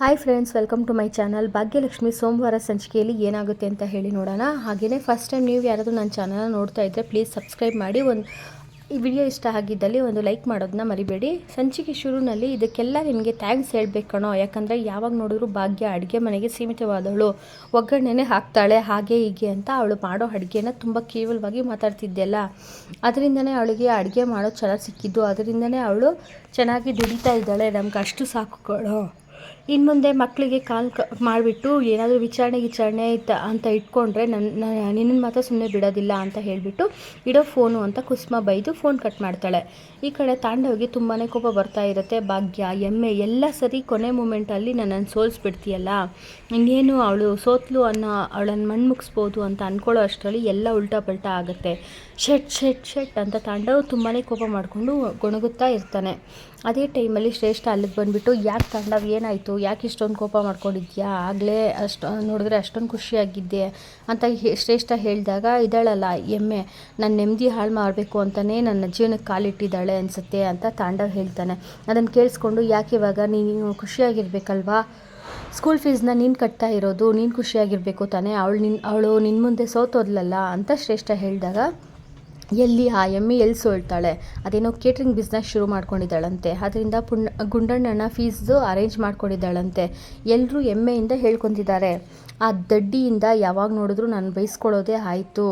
Hi friends welcome to my channel Bhagyalakshmi ಸೋಮವಾರ ಸಂಚಿಕೆಯಲ್ಲಿ ಏನಾಗುತ್ತೆ ಅಂತ ಹೇಳಿ ನೋಡೋಣ. ಹಾಗೆಯೇ ಫಸ್ಟ್ ಟೈಮ್ ನೀವು ಯಾರಾದರೂ ನನ್ನ ಚಾನಲ್ನ ನೋಡ್ತಾ ಇದ್ದರೆ ಪ್ಲೀಸ್ ಸಬ್ಸ್ಕ್ರೈಬ್ ಮಾಡಿ. ಒಂದು ಈ ವಿಡಿಯೋ ಇಷ್ಟ ಆಗಿದ್ದಲ್ಲಿ ಒಂದು ಲೈಕ್ ಮಾಡೋದನ್ನ ಮರಿಬೇಡಿ. ಸಂಚಿಕೆ ಶುರುನಲ್ಲಿ ಇದಕ್ಕೆಲ್ಲ ನಿಮಗೆ ಥ್ಯಾಂಕ್ಸ್ ಹೇಳಬೇಕು ಯಾಕಂದರೆ ಯಾವಾಗ ನೋಡಿದ್ರು ಭಾಗ್ಯ ಅಡುಗೆ ಮನೆಗೆ ಸೀಮಿತವಾದವಳು. ಒಗ್ಗರಣೆನೇ ಹಾಕ್ತಾಳೆ. ಹಾಗೆ ಹೀಗೆ ಅಂತ ಅವಳು ಮಾಡೋ ಅಡುಗೆನ ತುಂಬ ಕೇವಲವಾಗಿ ಮಾತಾಡ್ತಿದ್ದೆಲ್ಲ. ಅದರಿಂದನೇ ಅವಳಿಗೆ ಅಡುಗೆ ಮಾಡೋ ಛಲ ಸಿಕ್ಕಿದ್ದು. ಅದರಿಂದನೇ ಅವಳು ಚೆನ್ನಾಗಿ ದುಡಿತಾ ಇದ್ದಾಳೆ. ನಮ್ಗೆ ಅಷ್ಟು ಸಾಕು ಇನ್ನು ಮುಂದೆ ಮಕ್ಕಳಿಗೆ ಕಾಲ್ ಕ, ಮಾಡಿಬಿಟ್ಟು ಏನಾದರೂ ವಿಚಾರಣೆ ವಿಚಾರಣೆ ಇತ್ತು ಅಂತ ಇಟ್ಕೊಂಡ್ರೆ ನನ್ನ ನಿನ್ನನ್ನು ಮಾತ್ರ ಸುಮ್ಮನೆ ಬಿಡೋದಿಲ್ಲ ಅಂತ ಹೇಳಿಬಿಟ್ಟು ಇಡೋ ಫೋನು ಅಂತ ಕುಸುಮ ಬೈದು ಫೋನ್ ಕಟ್ ಮಾಡ್ತಾಳೆ. ಈ ಕಡೆ ತಾಂಡವಿಗೆ ತುಂಬಾ ಕೋಪ ಬರ್ತಾ ಇರುತ್ತೆ. ಭಾಗ್ಯ, ಎಮ್ಮೆ ಎಲ್ಲ ಸರಿ ಕೊನೆ ಮೂಮೆಂಟಲ್ಲಿ ನನ್ನನ್ನು ಸೋಲಿಸ್ಬಿಡ್ತೀಯಲ್ಲ? ಇನ್ನೇನು ಅವಳು ಸೋತ್ಲು ಅನ್ನೋ ಅವಳನ್ನು ಮಣ್ಣು ಮುಗಿಸ್ಬೋದು ಅಂತ ಅಂದ್ಕೊಳ್ಳೋ ಅಷ್ಟರಲ್ಲಿ ಎಲ್ಲ ಉಲ್ಟಾ ಪಲ್ಟಾ ಆಗುತ್ತೆ. ಶೆಟ್ ಶೆಟ್ ಶೆಟ್ ಅಂತ ತಾಂಡವ್ ತುಂಬಾ ಕೋಪ ಮಾಡಿಕೊಂಡು ಗೊಣಗುತ್ತಾ ಇರ್ತಾನೆ. ಅದೇ ಟೈಮಲ್ಲಿ ಶ್ರೇಷ್ಠ ಅಲ್ಲಿಗೆ ಬಂದುಬಿಟ್ಟು, ಯಾಕೆ ತಾಂಡವ್ ಏನಾಯಿತು? ಯಾಕೆ ಇಷ್ಟೊಂದು ಕೋಪ ಮಾಡ್ಕೊಂಡಿದ್ಯಾ? ಆಗಲೇ ಅಷ್ಟು, ನೋಡಿದ್ರೆ ಅಷ್ಟೊಂದು ಖುಷಿಯಾಗಿದ್ದೆ ಅಂತ ಶ್ರೇಷ್ಠ ಹೇಳಿದಾಗ, ಇದ್ದಾಳಲ್ಲ, ಎಮ್ಮೆ ನನ್ನ ನೆಮ್ಮದಿ ಹಾಳು ಮಾಡಬೇಕು ಅಂತಲೇ ನನ್ನ ಜೀವನಕ್ಕೆ ಕಾಲಿಟ್ಟಿದ್ದಾಳೆ ಅನಿಸುತ್ತೆ ಅಂತ ತಾಂಡವ್ ಹೇಳ್ತಾನೆ. ಅದನ್ನು ಕೇಳಿಸ್ಕೊಂಡು, ಯಾಕೆ ಇವಾಗ ನೀನು ಖುಷಿಯಾಗಿರ್ಬೇಕಲ್ವಾ? ಸ್ಕೂಲ್ ಫೀಸ್ನ ನೀನು ಕಟ್ತಾ ಇರೋದು, ನೀನು ಖುಷಿಯಾಗಿರಬೇಕು ತಾನೇ, ಅವಳು ನಿನ್ನ ಅವಳು ನಿನ್ನ ಮುಂದೆ ಸೋತೋದ್ಲಲ್ಲ? ಅಂತ ಶ್ರೇಷ್ಠ ಹೇಳಿದಾಗ ಎಲ್ಲಿ ಆ ಎಮ್ಮೆ ಎಲ್ಲಿ ಸೋಳ್ತಾಳೆ ಅದೇನೋ ಕೇಟ್ರಿಂಗ್ ಬಿಸ್ನೆಸ್ ಶುರು ಮಾಡ್ಕೊಂಡಿದ್ದಾಳಂತೆ. ಅದರಿಂದ ಪುಣ್ಣ, ಗುಂಡಣ್ಣನ ಫೀಸ್ದು ಅರೇಂಜ್ ಮಾಡ್ಕೊಂಡಿದ್ದಾಳಂತೆ. ಎಲ್ಲರೂ ಹೆಮ್ಮೆಯಿಂದ ಹೇಳ್ಕೊತಿದ್ದಾರೆ ಆ ದಡ್ಡಿಯಿಂದ ಯಾವಾಗ ನೋಡಿದ್ರು ನಾನು ಬೈಸ್ಕೊಳ್ಳೋದೇ ಆಯಿತು.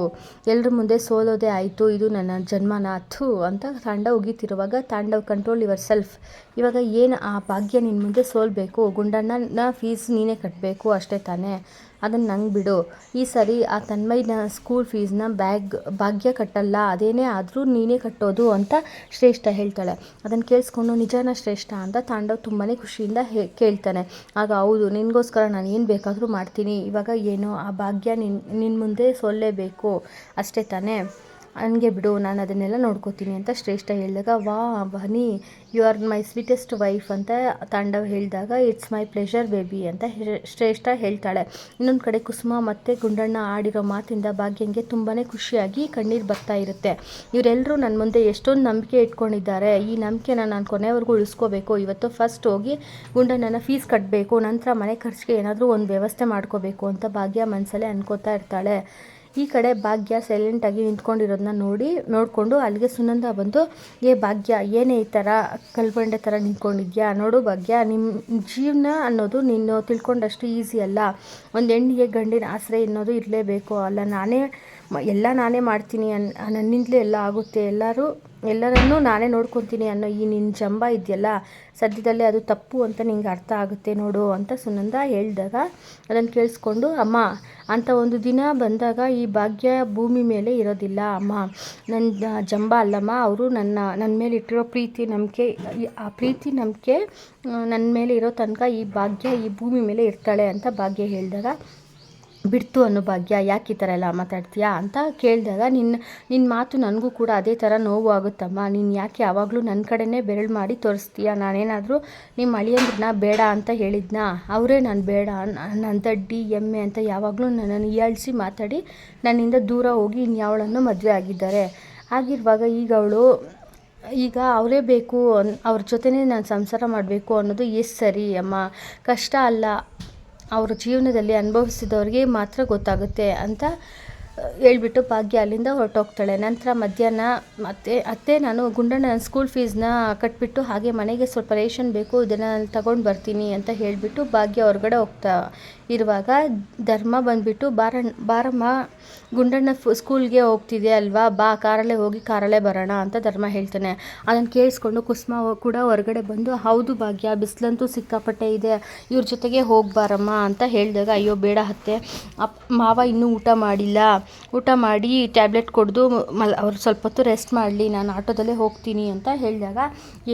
ಎಲ್ಲರ ಮುಂದೆ ಸೋಲೋದೇ ಆಯಿತು. ಇದು ನನ್ನ ಜನ್ಮನಾಥು ಅಂತ ತಾಂಡವ್ ಉಗಿತಿರುವಾಗ ತಾಂಡವ್ ಕಂಟ್ರೋಲ್ ಯುವರ್ ಸೆಲ್ಫ್ ಇವಾಗ ಏನು ಆ ಭಾಗ್ಯ ನಿನ್ನ ಮುಂದೆ ಸೋಲಬೇಕು? ಗುಂಡಣ್ಣನ ಫೀಸ್ ನೀನೇ ಕಟ್ಟಬೇಕು ಅಷ್ಟೇ ತಾನೇ. ಅದನ್ನು ನಂಗೆ ಬಿಡು. ಈ ಸರಿ ಆ ತನ್ಮೈನ ಸ್ಕೂಲ್ ಫೀಸ್ನ ಬ್ಯಾಗ್, ಭಾಗ್ಯ ಕಟ್ಟಲ್ಲ. ಅದೇನೇ ಆದರೂ ನೀನೇ ಕಟ್ಟೋದು ಅಂತ ಶ್ರೇಷ್ಠ ಹೇಳ್ತಾಳೆ. ಅದನ್ನು ಕೇಳಿಸ್ಕೊಂಡು ನಿಜಾನ ಶ್ರೇಷ್ಠ ಅಂತ ತಾಂಡವ್ ತುಂಬಾ ಖುಷಿಯಿಂದ ಹೇ, ಕೇಳ್ತಾನೆ. ಆಗ ಹೌದು, ನಿನಗೋಸ್ಕರ ನಾನು ಏನು ಬೇಕಾದರೂ ಮಾಡ್ತೀನಿ. ಇವಾಗ ಏನು ಆ ಭಾಗ್ಯ ನಿನ್ನ ನಿನ್ನ ಮುಂದೆ ಸೋಲ್ಲೇಬೇಕು. ಅಷ್ಟೇ ತಾನೇ? ಹಂಗೆ ಬಿಡು, ನಾನು ಅದನ್ನೆಲ್ಲ ನೋಡ್ಕೋತೀನಿ ಅಂತ ಶ್ರೇಷ್ಠ ಹೇಳಿದಾಗ, wow bunny you are my sweetest wife ಅಂತ ತಾಂಡವ್ ಹೇಳಿದಾಗ ಇಟ್ಸ್ ಮೈ ಪ್ಲೆಷರ್ ಬೇಬಿ ಅಂತ ಶ್ರೇಷ್ಠ ಹೇಳ್ತಾಳೆ. ಇನ್ನೊಂದು ಕಡೆ ಕುಸುಮ ಮತ್ತು ಗುಂಡಣ್ಣ ಆಡಿರೋ ಮಾತಿಂದ ಭಾಗ್ಯಂಗೆ ತುಂಬಾ ಖುಷಿಯಾಗಿ ಕಣ್ಣೀರು ಬರ್ತಾ ಇರುತ್ತೆ. ಇವರೆಲ್ಲರೂ ನನ್ನ ಮುಂದೆ ಎಷ್ಟೊಂದು ನಂಬಿಕೆ ಇಟ್ಕೊಂಡಿದ್ದಾರೆ. ಈ ನಂಬಿಕೆನ ನಾನು ಕೊನೆವರೆಗೂ ಉಳಿಸ್ಕೋಬೇಕು. ಇವತ್ತು ಫಸ್ಟ್ ಹೋಗಿ ಗುಂಡಣ್ಣನ ಫೀಸ್ ಕಟ್ಟಬೇಕು ನಂತರ ಮನೆ ಖರ್ಚಿಗೆ ಏನಾದರೂ ಒಂದು ವ್ಯವಸ್ಥೆ ಮಾಡ್ಕೋಬೇಕು ಅಂತ ಭಾಗ್ಯ ಮನಸ್ಸಲ್ಲೇ ಅನ್ಕೋತಾ ಇರ್ತಾಳೆ. ಈ ಕಡೆ ಭಾಗ್ಯ ಸೈಲೆಂಟಾಗಿ ನಿಂತ್ಕೊಂಡಿರೋದನ್ನ ನೋಡಿ, ನೋಡಿಕೊಂಡು ಅಲ್ಲಿಗೆ ಸುನಂದ ಬಂದು, ಏ ಭಾಗ್ಯ, ಏನೇ ಈ ಥರ ಕಲ್ಬಂಡೆ ಥರ ನಿಂತ್ಕೊಂಡಿದ್ಯಾ? ನೋಡು ಭಾಗ್ಯ ನಿಮ್ಮ ಜೀವನ ಅನ್ನೋದು ನೀನು ತಿಳ್ಕೊಂಡಷ್ಟು ಈಸಿ ಅಲ್ಲ. ಒಂದು ಹೆಣ್ಣಿಗೆ ಗಂಡಿನ ಆಸರೆ ಅನ್ನೋದು ಇರಲೇಬೇಕು. ಅಲ್ಲ, ನಾನೇ ಎಲ್ಲ ನಾನೇ ಮಾಡ್ತೀನಿ ಅನ್ ನನ್ನಿಂದಲೇ ಎಲ್ಲ ಆಗುತ್ತೆ. ಎಲ್ಲರೂ, ಎಲ್ಲರನ್ನೂ ನಾನೇ ನೋಡ್ಕೊತೀನಿ ಅನ್ನೋ ಈ ನಿನ್ನ ಜಂಬ ಇದೆಯಲ್ಲ, ಸದ್ಯದಲ್ಲೇ ಅದು ತಪ್ಪು ಅಂತ ನಿಂಗೆ ಅರ್ಥ ಆಗುತ್ತೆ ನೋಡು ಅಂತ ಸುನಂದ ಹೇಳಿದಾಗ ಅದನ್ನು ಕೇಳಿಸ್ಕೊಂಡು, ಅಮ್ಮ, ಅಂತ ಒಂದು ದಿನ ಬಂದಾಗ ಈ ಭಾಗ್ಯ ಭೂಮಿ ಮೇಲೆ ಇರೋದಿಲ್ಲ, ಅಮ್ಮ. ನನ್ನ ಜಂಬ ಅಲ್ಲಮ್ಮ. ಅವರು ನನ್ನ ನನ್ನ ಮೇಲೆ ಇಟ್ಟಿರೋ ಪ್ರೀತಿ ನಂಬಿಕೆ ಆ ಪ್ರೀತಿ ನಂಬಿಕೆ ನನ್ನ ಮೇಲೆ ಇರೋ ತನಕ ಈ ಭಾಗ್ಯ ಈ ಭೂಮಿ ಮೇಲೆ ಇರ್ತಾಳೆ ಅಂತ ಭಾಗ್ಯ ಹೇಳಿದಾಗ ಬಿಡ್ತು ಅನ್ನೋ ಭಾಗ್ಯ, ಯಾಕೆ ಈ ಥರ ಎಲ್ಲ ಮಾತಾಡ್ತೀಯಾ ಅಂತ ಕೇಳಿದಾಗ, ನಿನ್ನ ನಿನ್ನ ಮಾತು ನನಗೂ ಕೂಡ ಅದೇ ಥರ ನೋವು ಆಗುತ್ತಮ್ಮ. ನೀನು ಯಾಕೆ ಯಾವಾಗಲೂ ನನ್ನ ಕಡೆನೇ ಬೆರಳು ಮಾಡಿ ತೋರಿಸ್ತೀಯ? ನಾನೇನಾದರೂ ನಿಮ್ಮ ಅಳಿಯಂದ್ರನ್ನ ಬೇಡ ಅಂತ ಹೇಳಿದ್ನಾ? ಅವರೇ ನಾನು ಬೇಡ ನನ್ನ ದಡ್ಡಿ, ಎಮ್ಮೆ ಅಂತ ಯಾವಾಗಲೂ ನನ್ನನ್ನು ಹೀಯಾಳಿಸಿ ಮಾತಾಡಿ ನನ್ನಿಂದ ದೂರ ಹೋಗಿ ಇನ್ಯಾವಳನ್ನು ಮದುವೆ ಆಗಿದ್ದಾರೆ. ಆಗಿರುವಾಗ ಈಗ ಅವಳು, ಈಗ ಅವರೇ ಬೇಕು ಅವ್ರ ಜೊತೆನೇ ನಾನು ಸಂಸಾರ ಮಾಡಬೇಕು ಅನ್ನೋದು ಎಷ್ಟು ಸರಿ ಅಮ್ಮ. ಕಷ್ಟ ಅಲ್ಲ. ಅವ್ರ ಜೀವನದಲ್ಲಿ ಅನುಭವಿಸಿದವ್ರಿಗೆ ಮಾತ್ರ ಗೊತ್ತಾಗುತ್ತೆ ಅಂತ ಹೇಳ್ಬಿಟ್ಟು ಭಾಗ್ಯ ಅಲ್ಲಿಂದ ಹೊರಟೋಗ್ತಾಳೆ. ನಂತರ ಮಧ್ಯಾಹ್ನ ಮತ್ತೆ ಅತ್ತೆ, ನಾನು ಗುಂಡಣ್ಣ ಸ್ಕೂಲ್ ಫೀಸ್ನ ಕಟ್ಬಿಟ್ಟು ಹಾಗೆ ಮನೆಗೆ ಸ್ವಲ್ಪ ರೇಷನ್ ಬೇಕು, ಇದನ್ನು ತಗೊಂಡು ಬರ್ತೀನಿ ಅಂತ ಹೇಳಿಬಿಟ್ಟು ಭಾಗ್ಯ ಹೊರಗಡೆ ಹೋಗ್ತಾ ಇರುವಾಗ ಧರ್ಮ ಬಂದುಬಿಟ್ಟು ಬಾರಣ್ಣ ಬಾರಮ್ಮ, ಗುಂಡಣ್ಣ ಸ್ಕೂಲ್ಗೆ ಹೋಗ್ತಿದೆ ಅಲ್ವಾ? ಬಾ, ಕಾರಲ್ಲೇ ಹೋಗಿ ಕಾರಲ್ಲೇ ಬರೋಣ ಅಂತ ಧರ್ಮ ಹೇಳ್ತಾನೆ. ಅದನ್ನು ಕೇಳಿಸ್ಕೊಂಡು ಕುಸುಮ ಕೂಡ ಹೊರಗಡೆ ಬಂದು, ಹೌದು ಭಾಗ್ಯ, ಬಿಸಿಲಂತೂ ಸಿಕ್ಕಾಪಟ್ಟೆ ಇದೆ, ಇವ್ರ ಜೊತೆಗೆ ಹೋಗ್ಬಾರಮ್ಮ ಅಂತ ಹೇಳಿದಾಗ, ಅಯ್ಯೋ, ಬೇಡ ಹತ್ತೆ ಅಪ್, ಮಾವ ಇನ್ನೂ ಊಟ ಮಾಡಿಲ್ಲ ಊಟ ಮಾಡಿ ಟ್ಯಾಬ್ಲೆಟ್ ಕೊಡ್ದು ಮಲ್ ಅವ್ರು ಸ್ವಲ್ಪ ಹೊತ್ತು ರೆಸ್ಟ್ ಮಾಡಲಿ, ನಾನು ಆಟೋದಲ್ಲೇ ಹೋಗ್ತೀನಿ ಅಂತ ಹೇಳಿದಾಗ,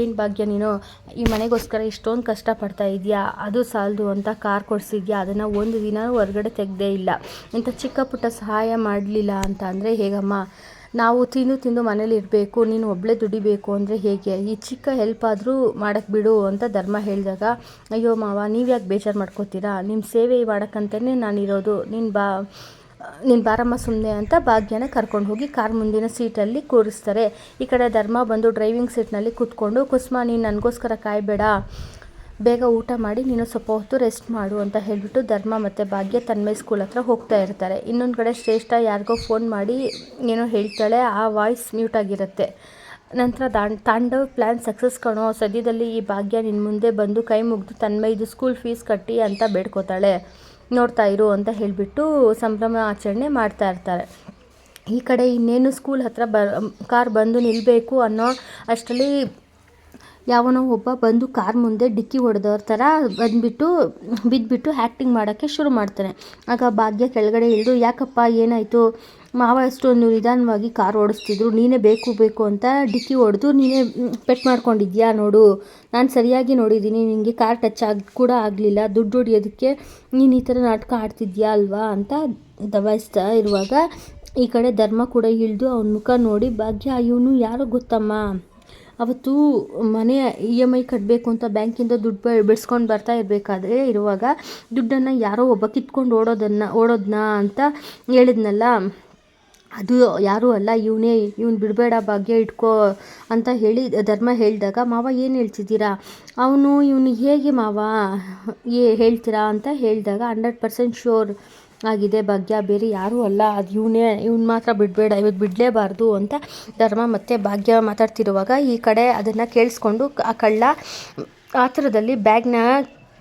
ಏನು ಭಾಗ್ಯ ನೀನು? ಈ ಮನೆಗೋಸ್ಕರ ಇಷ್ಟೊಂದು ಕಷ್ಟಪಡ್ತಾ ಇದೆಯಾ? ಅದು ಸಾಲದು ಅಂತ ಕಾರ್ ಕೊಡಿಸಿದ್ಯಾ? ಅದನ್ನು ಒಂದು ದಿನ ಹೊರಗಡೆ ತೆಗೆದೇ ಇಲ್ಲ. ಇಂಥ ಚಿಕ್ಕ ಪುಟ್ಟ ಸಹಾಯ ಮಾಡಲಿಲ್ಲ ಅಂತ ಅಂದರೆ ಹೇಗಮ್ಮ? ನಾವು ತಿಂದು ತಿಂದು ಮನೇಲಿ ಇರಬೇಕು, ನೀನು ಒಬ್ಬಳೇ ದುಡಿಬೇಕು ಅಂದರೆ ಹೇಗೆ? ಈ ಚಿಕ್ಕ ಹೆಲ್ಪ್ ಆದರೂ ಮಾಡೋಕ್ಕೆ ಬಿಡು ಅಂತ ಧರ್ಮ ಹೇಳಿದಾಗ, ಅಯ್ಯೋ ಮಾವ ನೀವು ಯಾಕೆ ಬೇಜಾರು ಮಾಡ್ಕೋತೀರಾ? ನಿಮ್ಮ ಸೇವೆ ಮಾಡೋಕ್ಕಂತಲೇ ನಾನಿರೋದು. ನೀನು ಬಾ. ನೀನು ಬಾರಮ್ಮ ಸುಮ್ಮನೆ ಅಂತ ಭಾಗ್ಯನ ಕರ್ಕೊಂಡು ಹೋಗಿ ಕಾರ್ ಮುಂದಿನ ಸೀಟಲ್ಲಿ ಕೂರಿಸ್ತಾರೆ. ಈ ಕಡೆ ಧರ್ಮ ಬಂದು ಡ್ರೈವಿಂಗ್ ಸೀಟ್ನಲ್ಲಿ ಕೂತ್ಕೊಂಡು, ಕುಸುಮ, ನೀನು ನನಗೋಸ್ಕರ ಕಾಯಬೇಡ. ಬೇಗ ಊಟ ಮಾಡಿ, ನೀನು ಸ್ವಲ್ಪ ಹೊತ್ತು ರೆಸ್ಟ್ ಮಾಡು, ಅಂತ ಹೇಳಿಬಿಟ್ಟು ಧರ್ಮ ಮತ್ತು ಭಾಗ್ಯ ತನ್ಮಯ ಸ್ಕೂಲ್ ಹತ್ರ ಹೋಗ್ತಾ ಇರ್ತಾರೆ. ಇನ್ನೊಂದು ಕಡೆ ಶ್ರೇಷ್ಠ ಯಾರಿಗೋ ಫೋನ್ ಮಾಡಿ ಏನೋ ಹೇಳ್ತಾಳೆ, ಆ ವಾಯ್ಸ್ ಮ್ಯೂಟ್ ಆಗಿರುತ್ತೆ. ನಂತರ ದಾಂಡ್, ತಾಂಡವ್ ಪ್ಲ್ಯಾನ್ ಸಕ್ಸಸ್ ಕಣೋ, ಸದ್ಯದಲ್ಲಿ ಈ ಭಾಗ್ಯ ನಿನ್ನ ಮುಂದೆ ಬಂದು ಕೈ ಮುಗಿದು ತನ್ಮಯ್ದು ಸ್ಕೂಲ್ ಫೀಸ್ ಕಟ್ಟಿ ಅಂತ ಬೇಡ್ಕೋತಾಳೆ. ನೋಡ್ತಾ ಇರು ಅಂತ ಹೇಳಿಬಿಟ್ಟು ಸಂಭ್ರಮ ಆಚರಣೆ ಮಾಡ್ತಾ ಇರ್ತಾರೆ. ಈ ಕಡೆ ಇನ್ನೇನು ಸ್ಕೂಲ್ ಹತ್ರ ಬ, ಕಾರ್ ಬಂದು ನಿಲ್ಲಬೇಕು ಅನ್ನೋ ಅಷ್ಟರಲ್ಲಿ ಯಾವನೋ ಒಬ್ಬ ಬಂದು ಕಾರ್ ಮುಂದೆ ಡಿಕ್ಕಿ ಹೊಡೆದವ್ರ ಥರ ಬಂದುಬಿಟ್ಟು ಬಿದ್ದುಬಿಟ್ಟು ಆ್ಯಕ್ಟಿಂಗ್ ಮಾಡೋಕ್ಕೆ ಶುರು ಮಾಡ್ತಾನೆ. ಆಗ ಭಾಗ್ಯ ಕೆಳಗಡೆ ಇಳಿದು, ಯಾಕಪ್ಪ ಏನಾಯಿತು? ಮಾವ ಅಷ್ಟೊಂದು ನಿಧಾನವಾಗಿ ಕಾರ್ ಓಡಿಸ್ತಿದ್ರು, ನೀನೇ ಬೇಕು ಬೇಕು ಅಂತ ಡಿಕ್ಕಿ ಹೊಡೆದು ನೀನೇ ಪೆಟ್ ಮಾಡ್ಕೊಂಡಿದ್ಯಾ ನೋಡು. ನಾನು ಸರಿಯಾಗಿ ನೋಡಿದ್ದೀನಿ ನಿನಗೆ ಕಾರ್ ಟಚ್ ಆಗಿ, ಕೂಡ ಆಗಲಿಲ್ಲ. ದುಡ್ಡು ಹೊಡಿಯೋದಕ್ಕೆ ನೀನು ಈ ಥರ ನಾಟಕ ಆಡ್ತಿದ್ಯಾ ಅಲ್ವಾ ಅಂತ ದಬಾಯಿಸ್ತಾ ಇರುವಾಗ ಈ ಕಡೆ ಧರ್ಮ ಕೂಡ ಇಳಿದು ಅವನ ಮುಖ ನೋಡಿ, ಭಾಗ್ಯ, ಇವನು ಯಾರೋ ಗೊತ್ತಮ್ಮ. ಅವತ್ತು ಮನೆ ಇ ಎಂ ಐ ಕಟ್ಟಬೇಕು ಅಂತ ಬ್ಯಾಂಕಿಂದ ದುಡ್ಡು ಬಿಡಿಸ್ಕೊಂಡು ಬರ್ತಾ ಇರಬೇಕಾದ್ರೆ ಇರುವಾಗ ದುಡ್ಡನ್ನು ಯಾರೋ ಒಬ್ಬ ಕಿತ್ಕೊಂಡು ಓಡೋದನ್ನು ಓಡೋದನ್ನ ಅಂತ ಹೇಳಿದ್ನಲ್ಲ. ಅದು ಯಾರೂ ಅಲ್ಲ, ಇವನೇ, ಇವ್ನು ಬಿಡಬೇಡ, ಭಾಗ್ಯ ಇಟ್ಕೋ ಅಂತ ಹೇಳಿ, ಧರ್ಮ ಹೇಳಿದಾಗ, ಮಾವ ಏನು ಹೇಳ್ತಿದ್ದೀರಾ? ಅವನು, ಇವನು ಹೇಗೆ ಮಾವ ಏ ಹೇಳ್ತೀರಾ ಅಂತ ಹೇಳಿದಾಗ, ಹಂಡ್ರೆಡ್ ಪರ್ಸೆಂಟ್ ಶೋರ್ ಆಗಿದೆ ಭಾಗ್ಯ, ಬೇರೆ ಯಾರೂ ಅಲ್ಲ, ಅದು ಇವನೇ, ಇವ್ನು ಮಾತ್ರ ಬಿಡಬೇಡ ಇವತ್ತು ಬಿಡಲೇಬಾರ್ದು ಅಂತ ಧರ್ಮ ಮತ್ತು ಭಾಗ್ಯ ಮಾತಾಡ್ತಿರುವಾಗ ಈ ಕಡೆ ಅದನ್ನು ಕೇಳಿಸ್ಕೊಂಡು, ಆ ಕಳ್ಳ ಆತುರದಲ್ಲಿ ಬ್ಯಾಗ್ನ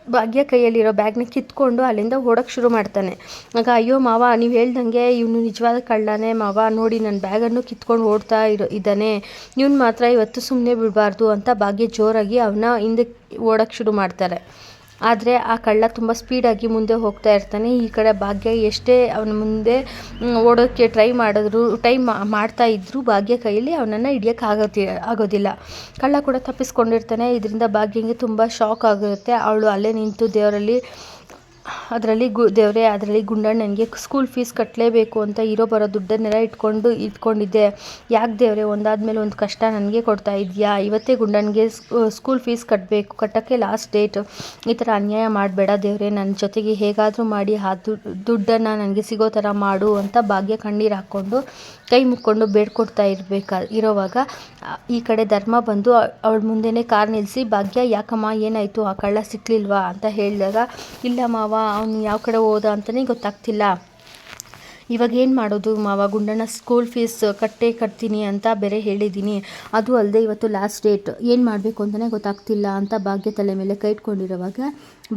ಭಾಗ್ಯ ಕೈಯಲ್ಲಿರೋ ಬ್ಯಾಗ್ನ ಕಿತ್ಕೊಂಡು ಅಲ್ಲಿಂದ ಓಡೋಕ್ಕೆ ಶುರು ಮಾಡ್ತಾನೆ. ಆಗ, ಅಯ್ಯೋ ಮಾವ, ನೀವು ಹೇಳ್ದಂಗೆ ಇವನು ನಿಜವಾದ ಕಳ್ಳನೇ ಮಾವ, ನೋಡಿ ನನ್ನ ಬ್ಯಾಗನ್ನು ಕಿತ್ಕೊಂಡು ಓಡ್ತಾ ಇರೋ, ಇದ್ದಾನೆ. ಇವ್ನು ಮಾತ್ರ ಇವತ್ತು ಸುಮ್ಮನೆ ಬಿಡಬಾರ್ದು, ಅಂತ ಭಾಗ್ಯ ಜೋರಾಗಿ ಅವನ ಹಿಂದೆ ಓಡೋಕ್ಕೆ ಶುರು ಮಾಡ್ತಾರೆ. ಆದರೆ ಆ ಕಳ್ಳ ತುಂಬ ಸ್ಪೀಡಾಗಿ ಮುಂದೆ ಹೋಗ್ತಾ ಇರ್ತಾನೆ. ಈ ಕಡೆ ಭಾಗ್ಯ ಎಷ್ಟೇ ಅವನ ಮುಂದೆ ಓಡೋಕ್ಕೆ ಟ್ರೈ ಮಾಡಿದ್ರು ಟ್ರೈ ಮಾಡ್ತಾ ಇದ್ದರೂ ಭಾಗ್ಯ ಕೈಯಲ್ಲಿ ಅವನನ್ನು ಹಿಡಿಯಕ್ಕೆ ಆಗೋದಿ ಆಗೋದಿಲ್ಲ. ಕಳ್ಳ ಕೂಡ ತಪ್ಪಿಸ್ಕೊಂಡಿರ್ತಾನೆ. ಇದರಿಂದ ಭಾಗ್ಯಂಗೆ ತುಂಬ ಶಾಕ್ ಆಗಿರುತ್ತೆ ಅವಳು ಅಲ್ಲೇ ನಿಂತು ದೇವರಲ್ಲಿ ಅದರಲ್ಲಿ ಗು, ದೇವರೇ, ಅದರಲ್ಲಿ ಗುಂಡಣ್ಣನಿಗೆ ಸ್ಕೂಲ್ ಫೀಸ್ ಕಟ್ಟಲೇಬೇಕು ಅಂತ ಇರೋ ಬರೋ ದುಡ್ಡನ್ನೆಲ್ಲ ಇಟ್ಕೊಂಡು, ಇಟ್ಕೊಂಡಿದ್ದೆ. ಯಾಕೆ ದೇವರೇ, ಒಂದಾದಮೇಲೆ ಒಂದು ಕಷ್ಟ ನನಗೆ ಕೊಡ್ತಾ ಇದೆಯಾ? ಇವತ್ತೇ ಗುಂಡಣ್ಣಗೆ ಸ್ಕೂಲ್ ಫೀಸ್ ಕಟ್ಟಬೇಕು ಕಟ್ಟೋಕ್ಕೆ ಲಾಸ್ಟ್ ಡೇಟ್ ಈ ಥರ ಅನ್ಯಾಯ ಮಾಡಬೇಡ ದೇವರೇ. ನನ್ನ ಜೊತೆಗೆ ಹೇಗಾದರೂ ಮಾಡಿ, ಆ ದುಡ್ಡನ್ನು ನನಗೆ ಸಿಗೋ ಥರ ಮಾಡು ಅಂತ ಭಾಗ್ಯ ಕಣ್ಣೀರು ಹಾಕ್ಕೊಂಡು, ಕೈ ಮುಕ್ಕೊಂಡು ಬೇಡ್ಕೊಡ್ತಾ ಇರಬೇಕಾ, ಇರೋವಾಗ ಈ ಕಡೆ ಧರ್ಮ ಬಂದು ಅವಳ ಮುಂದೆನೇ ಕಾರ್ ನಿಲ್ಲಿಸಿ ಭಾಗ್ಯ, ಯಾಕಮ್ಮ, ಏನಾಯಿತು? ಆ ಕಳ್ಳ ಸಿಕ್ಕಲಿಲ್ವಾ ಅಂತ ಹೇಳಿದಾಗ, ಇಲ್ಲ ಮಾವ ಅವನು ಯಾವ ಕಡೆ ಹೋದ ಅಂತಲೇ ಗೊತ್ತಾಗ್ತಿಲ್ಲ. ಇವಾಗ ಏನು ಮಾಡೋದು ಮಾವ? ಗುಂಡಣ್ಣ ಸ್ಕೂಲ್ ಫೀಸ್ ಕಟ್ಟೇ ಕಟ್ತೀನಿ ಅಂತ ಬೇರೆ ಹೇಳಿದ್ದೀನಿ. ಅದು ಅಲ್ಲದೆ ಇವತ್ತು ಲಾಸ್ಟ್ ಡೇಟ್ ಏನು ಮಾಡಬೇಕು ಅಂತಲೇ ಗೊತ್ತಾಗ್ತಿಲ್ಲ ಅಂತ ಭಾಗ್ಯ ತಲೆ ಮೇಲೆ ಕೈ ಇಟ್ಕೊಂಡಿರೋವಾಗ,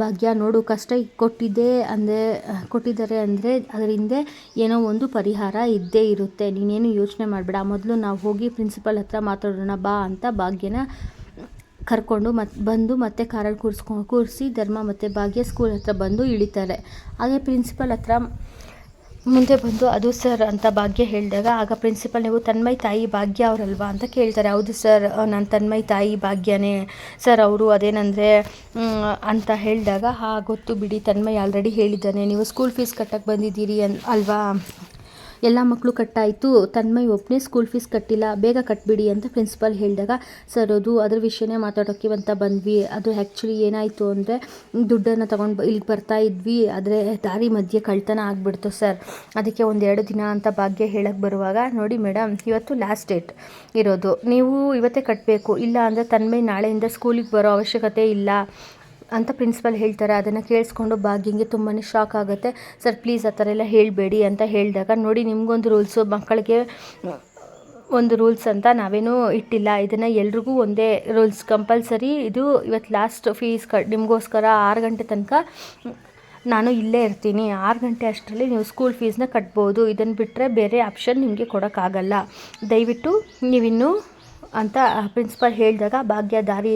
ಭಾಗ್ಯ ನೋಡು ಕಷ್ಟ ಕೊಟ್ಟಿದ್ದೆ ಅಂದರೆ, ಕೊಟ್ಟಿದ್ದಾರೆ ಅಂದರೆ ಅದರಿಂದ ಏನೋ ಒಂದು ಪರಿಹಾರ ಇದ್ದೇ ಇರುತ್ತೆ. ನೀನೇನು ಯೋಚನೆ ಮಾಡಬೇಡ. ಮೊದಲು ನಾವು ಹೋಗಿ ಪ್ರಿನ್ಸಿಪಲ್ ಹತ್ರ ಮಾತಾಡೋಣ ಬಾ ಅಂತ ಭಾಗ್ಯನ ಕರ್ಕೊಂಡು ಮತ್ತೆ ಬಂದು ಮತ್ತೆ ಕಾರಲ್ಲಿ ಕೂರಿಸ್ಕೊ, ಕೂರಿಸಿ ಧರ್ಮ ಮತ್ತು ಭಾಗ್ಯ ಸ್ಕೂಲ್ ಹತ್ರ ಬಂದು ಇಳಿತಾರೆ. ಹಾಗೆ ಪ್ರಿನ್ಸಿಪಲ್ ಹತ್ರ ಮುಂದೆ ಬಂದು, ಅದು ಸರ್ ಅಂತ ಭಾಗ್ಯ ಹೇಳಿದಾಗ, ಆಗ ಪ್ರಿನ್ಸಿಪಲ್ ನೀವು ತನ್ಮಯ್ ತಾಯಿ ಭಾಗ್ಯ ಅವರಲ್ವಾ ಅಂತ ಕೇಳ್ತಾರೆ. ಹೌದು ಸರ್ ನಾನು ತನ್ಮಯ್ ತಾಯಿ ಭಾಗ್ಯನೇ. ಸರ್ ಅವರು ಅದೇನಂದರೆ ಅಂತ ಹೇಳಿದಾಗ, ಹಾ, ಗೊತ್ತು ಬಿಡಿ, ತನ್ಮಯ್ ಆಲ್ರೆಡಿ ಹೇಳಿದ್ದಾನೆ. ನೀವು ಸ್ಕೂಲ್ ಫೀಸ್ ಕಟ್ಟಕ್ಕೆ ಬಂದಿದ್ದೀರಿ ಅನ್, ಅಲ್ವಾ? ಎಲ್ಲ ಮಕ್ಕಳು ಕಟ್ಟಾಯಿತು, ತನ್ಮಯ್ ಒಬ್ಬನೇ ಸ್ಕೂಲ್ ಫೀಸ್ ಕಟ್ಟಿಲ್ಲ, ಬೇಗ ಕಟ್ಬಿಡಿ ಅಂತ ಪ್ರಿನ್ಸಿಪಲ್ ಹೇಳಿದಾಗ, ಸರ್, ಅದು ಅದ್ರ ವಿಷಯನೇ ಮಾತಾಡೋಕ್ಕೆ ಅಂತ ಬಂದ್ವಿ. ಅದು ಆ್ಯಕ್ಚುಲಿ ಏನಾಯಿತು ಅಂದರೆ, ದುಡ್ಡನ್ನು ತೊಗೊಂಡು ಇಲ್ಲಿಗೆ ಬರ್ತಾ ಇದ್ವಿ. ಆದರೆ ದಾರಿ ಮಧ್ಯೆ ಕಳ್ತನ ಆಗಿಬಿಡ್ತು, ಸರ್. ಅದಕ್ಕೆ ಒಂದೆರಡು ದಿನ ಅಂತ ಭಾಗ್ಯ ಹೇಳಕ್ಕೆ ಬರುವಾಗ, ನೋಡಿ ಮೇಡಮ್ ಇವತ್ತು ಲಾಸ್ಟ್ ಡೇಟ್ ಇರೋದು. ನೀವು ಇವತ್ತೇ ಕಟ್ಟಬೇಕು ಇಲ್ಲ ಅಂದರೆ ತನ್ಮಯ್ ನಾಳೆಯಿಂದ ಸ್ಕೂಲಿಗೆ ಬರೋ ಅವಶ್ಯಕತೆ ಇಲ್ಲ. ಅಂತ ಪ್ರಿನ್ಸಿಪಲ್ ಹೇಳ್ತಾರೆ. ಅದನ್ನು ಕೇಳಿಸ್ಕೊಂಡು ಭಾಗ್ಯಂಗೆ ತುಂಬಾ ಶಾಕ್ ಆಗುತ್ತೆ. ಸರ್ ಪ್ಲೀಸ್ ಆ ಥರ ಎಲ್ಲ ಹೇಳಬೇಡಿ ಅಂತ ಹೇಳಿದಾಗ, ನೋಡಿ, ನಿಮಗೊಂದು ರೂಲ್ಸು ಮಕ್ಕಳಿಗೆ, ಒಂದು ರೂಲ್ಸ್ ಅಂತ ನಾವೇನೂ ಇಟ್ಟಿಲ್ಲ. ಇದನ್ನು ಎಲ್ರಿಗೂ ಒಂದೇ ರೂಲ್ಸ್ ಕಂಪಲ್ಸರಿ ಇದು ಇವತ್ತು ಲಾಸ್ಟ್ ಫೀಸ್ ಕ, ನಿಮಗೋಸ್ಕರ ಆರು ಗಂಟೆ ತನಕ ನಾನು ಇಲ್ಲೇ ಇರ್ತೀನಿ. ಆರು ಗಂಟೆ ಅಷ್ಟರಲ್ಲಿ ನೀವು ಸ್ಕೂಲ್ ಫೀಸ್ನ ಕಟ್ಬೋದು. ಇದನ್ನು ಬಿಟ್ಟರೆ ಬೇರೆ ಆಪ್ಷನ್ ನಿಮಗೆ ಕೊಡೋಕ್ಕಾಗಲ್ಲ. ದಯವಿಟ್ಟು ನೀವಿನ್ನೂ ಅಂತ ಪ್ರಿನ್ಸಿಪಲ್ ಹೇಳಿದಾಗ, ಭಾಗ್ಯ ದಾರಿ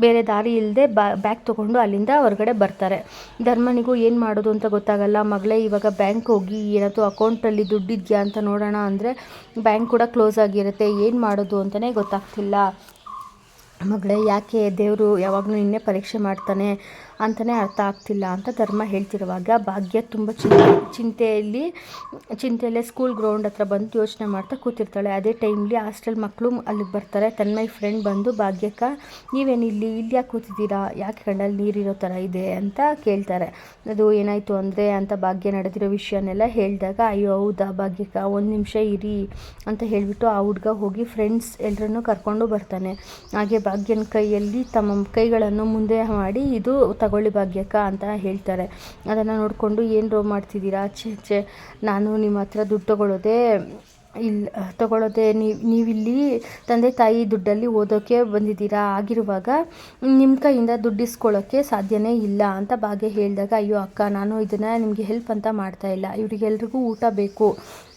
ಬೇರೆ ದಾರಿ ಇಲ್ಲದೆ ಬ್ಯಾಗ್ ತೊಗೊಂಡು ಅಲ್ಲಿಂದ ಹೊರಗಡೆ ಬರ್ತಾರೆ. ಧರ್ಮನಿಗೂ ಏನು ಮಾಡೋದು ಅಂತ ಗೊತ್ತಾಗಲ್ಲ. ಮಗಳೇ, ಇವಾಗ ಬ್ಯಾಂಕ್ ಹೋಗಿ ಏನಾದರೂ ಅಕೌಂಟಲ್ಲಿ ದುಡ್ಡಿದೆಯಾ ಅಂತ ನೋಡೋಣ ಅಂದರೆ ಬ್ಯಾಂಕ್ ಕೂಡ ಕ್ಲೋಸ್ ಆಗಿರುತ್ತೆ. ಏನು ಮಾಡೋದು ಅಂತಲೇ ಗೊತ್ತಾಗ್ತಿಲ್ಲ. ಮಗಳೇ, ಯಾಕೆ ದೇವರು ಯಾವಾಗಲೂ ನಿನ್ನೆ ಪರೀಕ್ಷೆ ಮಾಡ್ತಾನೆ? ಅಂತಲೇ ಅರ್ಥ ಆಗ್ತಿಲ್ಲ ಅಂತ ಧರ್ಮ ಹೇಳ್ತಿರುವಾಗ ಭಾಗ್ಯ ತುಂಬ ಚಿಂತೆ ಚಿಂತೆಯಲ್ಲಿ, ಚಿಂತೆಯಲ್ಲೇ ಸ್ಕೂಲ್ ಗ್ರೌಂಡ್ ಹತ್ರ ಬಂದು ಯೋಚನೆ ಮಾಡ್ತಾ ಕೂತಿರ್ತಾಳೆ. ಅದೇ ಟೈಮ್ಲಿ ಹಾಸ್ಟೆಲ್ ಮಕ್ಕಳು ಅಲ್ಲಿಗೆ ಬರ್ತಾರೆ. ತನ್ಮೈ ಫ್ರೆಂಡ್ ಬಂದು ಭಾಗ್ಯಕ್ಕ, ನೀವೇನು ಇಲ್ಲಿ ಇಲ್ಲಿ ಯಾಕೆ ಕೂತಿದ್ದೀರಾ? ಯಾಕೆ ಕಣ್ಣಲ್ಲಿ ನೀರಿರೋ ಥರ ಇದೆ? ಅಂತ ಕೇಳ್ತಾರೆ. ಅದು ಏನಾಯಿತು ಅಂದರೆ ಅಂತ ಭಾಗ್ಯ ನಡೆದಿರೋ ವಿಷಯನೆಲ್ಲ ಹೇಳಿದಾಗ, ಅಯ್ಯೋ, ಹೌದಾ ಭಾಗ್ಯಕ್ಕ, ಒಂದು ನಿಮಿಷ ಇರಿ ಅಂತ ಹೇಳಿಬಿಟ್ಟು ಆ ಹುಡುಗ ಹೋಗಿ ಫ್ರೆಂಡ್ಸ್ ಎಲ್ಲರನ್ನೂ ಕರ್ಕೊಂಡು ಬರ್ತಾನೆ. ಹಾಗೆ ಭಾಗ್ಯನ ಕೈಯಲ್ಲಿ ತಮ್ಮ ಕೈಗಳನ್ನು ಮುಂದೆ ಮಾಡಿ ಇದು ತಗೊಳ್ಳಿ ಭಾಗ್ಯಕ್ಕ ಅಂತ ಹೇಳ್ತಾರೆ. ಅದನ್ನು ನೋಡಿಕೊಂಡು ಏನು ರೋ ಮಾಡ್ತಿದ್ದೀರಾ? ಛೇ ಛೇ, ನಾನು ನಿಮ್ಮ ಹತ್ರ ದುಡ್ಡು ತಗೊಳ್ಳೋದೇ ಇಲ್ಲ ತಗೊಳ್ಳೋದೆ ನೀವು ನೀವಿಲ್ಲಿ ತಂದೆ ತಾಯಿ ದುಡ್ಡಲ್ಲಿ ಓದೋಕ್ಕೆ ಬಂದಿದ್ದೀರಾ? ಆಗಿರುವಾಗ ನಿಮ್ಮ ಕೈಯಿಂದ ದುಡ್ಡು ಇಸ್ಕೊಳ್ಳೋಕ್ಕೆ ಸಾಧ್ಯನೇ ಇಲ್ಲ ಅಂತ ಭಾಗ್ಯ ಹೇಳಿದಾಗ ಅಯ್ಯೋ ಅಕ್ಕ ನಾನು ಇದನ್ನು ನಿಮಗೆ ಹೆಲ್ಪ್ ಅಂತ ಮಾಡ್ತಾ ಇಲ್ಲ. ಇವರಿಗೆಲ್ರಿಗೂ ಊಟ ಬೇಕು.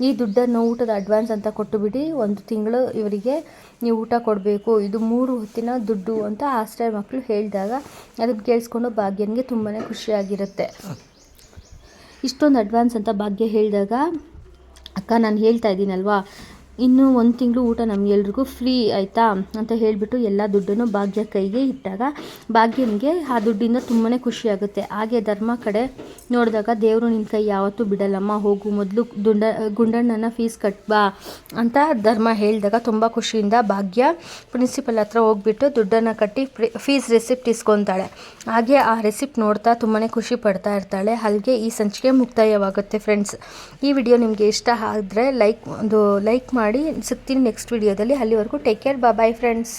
ಈ ದುಡ್ಡನ್ನು ಊಟದ ಅಡ್ವಾನ್ಸ್ ಅಂತ ಕೊಟ್ಟುಬಿಡಿ. ಒಂದು ತಿಂಗಳು ಇವರಿಗೆ ನೀವು ಊಟ ಕೊಡಬೇಕು. ಇದು ಮೂರು ಹೊತ್ತಿನ ದುಡ್ಡು ಅಂತ ಆಶ್ರಯ ಮಕ್ಕಳು ಹೇಳಿದಾಗ ಅದನ್ನು ಕೇಳಿಸ್ಕೊಂಡು ಭಾಗ್ಯನಿಗೆ ತುಂಬಾ ಖುಷಿಯಾಗಿರುತ್ತೆ. ಇಷ್ಟೊಂದು ಅಡ್ವಾನ್ಸ್ ಅಂತ ಭಾಗ್ಯ ಹೇಳಿದಾಗ ಅಕ್ಕ ನಾನು ಹೇಳ್ತಾ ಇದ್ದೀನಲ್ವಾ? ಇನ್ನು ಒಂದು ತಿಂಗಳು ಊಟ ನಮಗೆಲ್ರಿಗೂ ಫ್ರೀ ಆಯಿತಾ ಅಂತ ಹೇಳಿಬಿಟ್ಟು ಎಲ್ಲ ದುಡ್ಡನ್ನು ಭಾಗ್ಯ ಕೈಗೆ ಇಟ್ಟಾಗ ಭಾಗ್ಯನಿಗೆ ಆ ದುಡ್ಡಿಂದ ತುಂಬಾ ಖುಷಿಯಾಗುತ್ತೆ ಹಾಗೆ ಧರ್ಮ ಕಡೆ ನೋಡಿದಾಗ ದೇವರು ನಿನ್ನ ಕೈ ಯಾವತ್ತೂ ಬಿಡಲ್ಲಮ್ಮ, ಹೋಗು, ಮೊದಲು ದುಂಡ, ಗುಂಡಣ್ಣನ ಫೀಸ್ ಕಟ್ಬಾ ಅಂತ ಧರ್ಮ ಹೇಳಿದಾಗ ತುಂಬ ಖುಷಿಯಿಂದ ಭಾಗ್ಯ ಪ್ರಿನ್ಸಿಪಲ್ ಹತ್ರ ಹೋಗ್ಬಿಟ್ಟು ದುಡ್ಡನ್ನು ಕಟ್ಟಿ ಫೀಸ್ ರೆಸಿಪ್ಟ್ ಇಸ್ಕೊತಾಳೆ. ಹಾಗೆ ಆ ರೆಸಿಪ್ಟ್ ನೋಡ್ತಾ ತುಂಬಾ ಖುಷಿ ಪಡ್ತಾ ಇರ್ತಾಳೆ. ಅಲ್ಲಿಗೆ ಈ ಸಂಚಿಕೆ ಮುಕ್ತಾಯವಾಗುತ್ತೆ ಫ್ರೆಂಡ್ಸ್ ಈ ವಿಡಿಯೋ ನಿಮಗೆ ಇಷ್ಟ ಆದರೆ ಲೈಕ್ ಒಂದು ಲೈಕ್ ಮಾಡಿ ಸಿಗ್ತೀನಿ ನೆಕ್ಸ್ಟ್ ವಿಡಿಯೋದಲ್ಲಿ ಅಲ್ಲಿವರೆಗೂ ಟೇಕ್ ಕೇರ್ ಬಾ ಬಾಯ್ ಫ್ರೆಂಡ್ಸ್